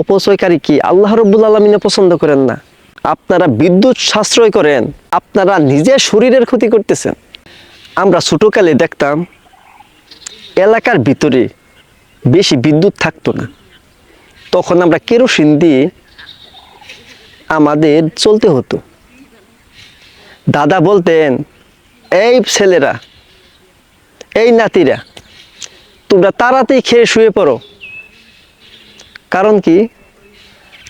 অপচয়কারী কি? আল্লাহ রব্বুল আলমিনে পছন্দ করেন না। আপনারা বিদ্যুৎ সাশ্রয় করেন, আপনারা নিজের শরীরের ক্ষতি করতেছেন। আমরা ছোটোকালে দেখতাম, এলাকার ভিতরে বেশি বিদ্যুৎ থাকতো না। তখন আমরা কেরোসিন দিয়ে আমাদের চলতে হতো। দাদা বলতেন, এই ছেলেরা, এই নাতিরা, তোমরা তাড়াতাড়ি খেয়ে শুয়ে পড়ো। কারণ কি?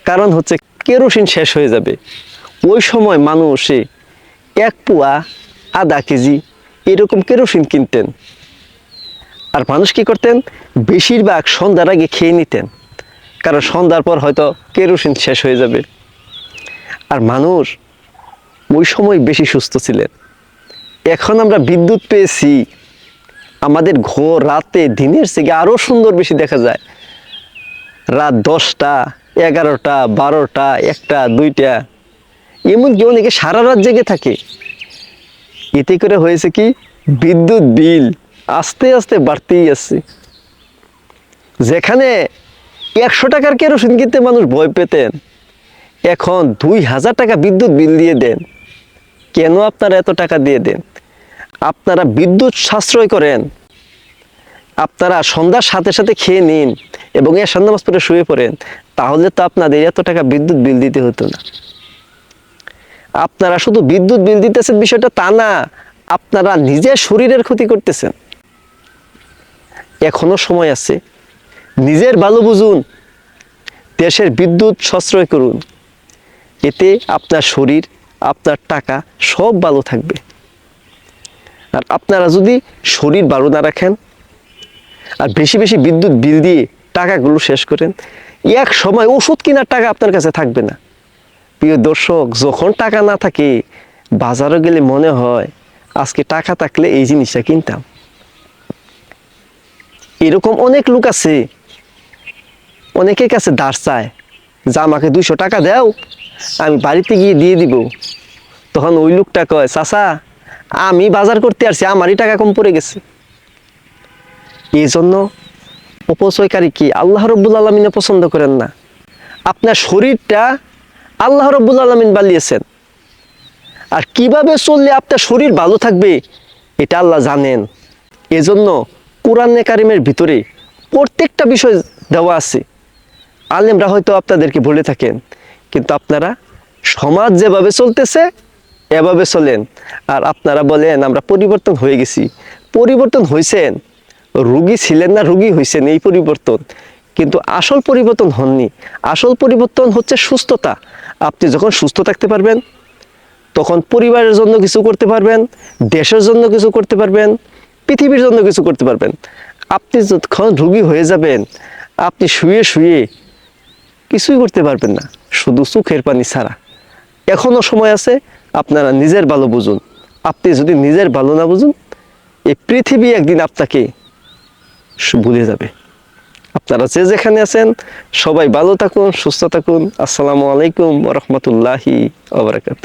কারণ হচ্ছে কেরোসিন শেষ হয়ে যাবে। ওই সময় মানুষে এক পোয়া আধা কেজি এরকম কেরোসিন কিনতেন। আর মানুষ কি করতেন? বেশিরভাগ সন্ধ্যার আগে খেয়ে নিতেন। কারণ সন্ধ্যার পর হয়তো কেরোসিন শেষ হয়ে যাবে। আর মানুষ ওই সময় বেশি সুস্থ ছিলেন। এখন আমরা বিদ্যুৎ পেয়েছি। আমাদের ঘোর রাতে, দিনের থেকে আরও সুন্দর বেশি দেখা যায়। রাত দশটা, এগারোটা, বারোটা, একটা, দুইটা। এমনকি অনেকে সারা রাত জেগে থাকে। এতে করে হয়েছে কি? বিদ্যুৎ বিল আস্তে আস্তে বাড়তেই আসছে যেখানে একশো টাকার কেরোসিন কিনতে মানুষ ভয় পেতেন, এখন দুই হাজার টাকা বিদ্যুৎ বিল দিয়ে দেন। কেন আপনারা এত টাকা দিয়ে দেন? আপনারা বিদ্যুৎ সাশ্রয় করেন। আপনারা সন্ধ্যার সাথে সাথে খেয়ে নিন। এবং এর সন্ধ্যা মাস পরে শুয়ে পড়েন, তাহলে তো আপনাদের এত টাকা বিদ্যুৎ বিল দিতে হতো না। আপনারা শুধু বিদ্যুৎ বিল দিতেছেন বিষয়টা তা না, আপনারা নিজের শরীরের ক্ষতি করতেছেন। এখনও সময় আছে, নিজের ভালো বুঝুন, দেশের বিদ্যুৎ সশ্রয় করুন। এতে আপনার শরীর, আপনার টাকা সব ভালো থাকবে। আর আপনারা যদি শরীর ভালো না রাখেন, আর বেশি বেশি বিদ্যুৎ বিল দিয়ে টাকাগুলো শেষ করেন। এক সময় ওষুধ কেনার টাকা আপনার কাছে থাকবে না। প্রিয় দর্শক, যখন টাকা না থাকে বাজারে গেলে মনে হয় আজকে টাকা থাকলে এই জিনিসটা কিনতাম। এরকম অনেক লোক আছে, অনেকের কাছে ধার চায় যা আমাকে দুইশো টাকা দাও, আমি বাড়িতে গিয়ে দিয়ে দিব। তখন ওই লোকটা কয়, চাচা, আমি বাজার করতে আসছি, আমারই টাকা কম পড়ে গেছে। এই জন্য অপচয়কারী কি? আল্লাহ রব্বুল আলমিনে পছন্দ করেন না। আপনার শরীরটা আল্লাহ রব্বুল আলমিন বানিয়েছেন। আর কীভাবে চললে আপনার শরীর ভালো থাকবে, এটা আল্লাহ জানেন। এজন্য কোরআনে কারিমের ভিতরে প্রত্যেকটা বিষয় দেওয়া আছে। আলেমরা হয়তো আপনাদেরকে বলে থাকেন, কিন্তু আপনারা সমাজ যেভাবে চলতেছে, এভাবে চলেন। আর আপনারা বলেন, আমরা পরিবর্তন হয়ে গেছি। পরিবর্তন হয়েছেন রুগী ছিলেন না, রুগী হয়েছেন এই পরিবর্তন। কিন্তু আসল পরিবর্তন হননি। আসল পরিবর্তন হচ্ছে সুস্থতা। আপনি যখন সুস্থ থাকতে পারবেন, তখন পরিবারের জন্য কিছু করতে পারবেন, দেশের জন্য কিছু করতে পারবেন, পৃথিবীর জন্য কিছু করতে পারবেন। আপনি যখন রুগী হয়ে যাবেন, আপনি শুয়ে শুয়ে কিছুই করতে পারবেন না, শুধু চোখের পানি ছাড়া। এখনও সময় আছে, আপনারা নিজের ভালো বুঝুন। আপনি যদি নিজের ভালো না বুঝুন, এই পৃথিবী একদিন আপনাকে ভুলে যাবে। আপনারা যে যেখানে আছেন, সবাই ভালো থাকুন, সুস্থ থাকুন। আসসালামু আলাইকুম রহমতুল্লাহি আবরাকাত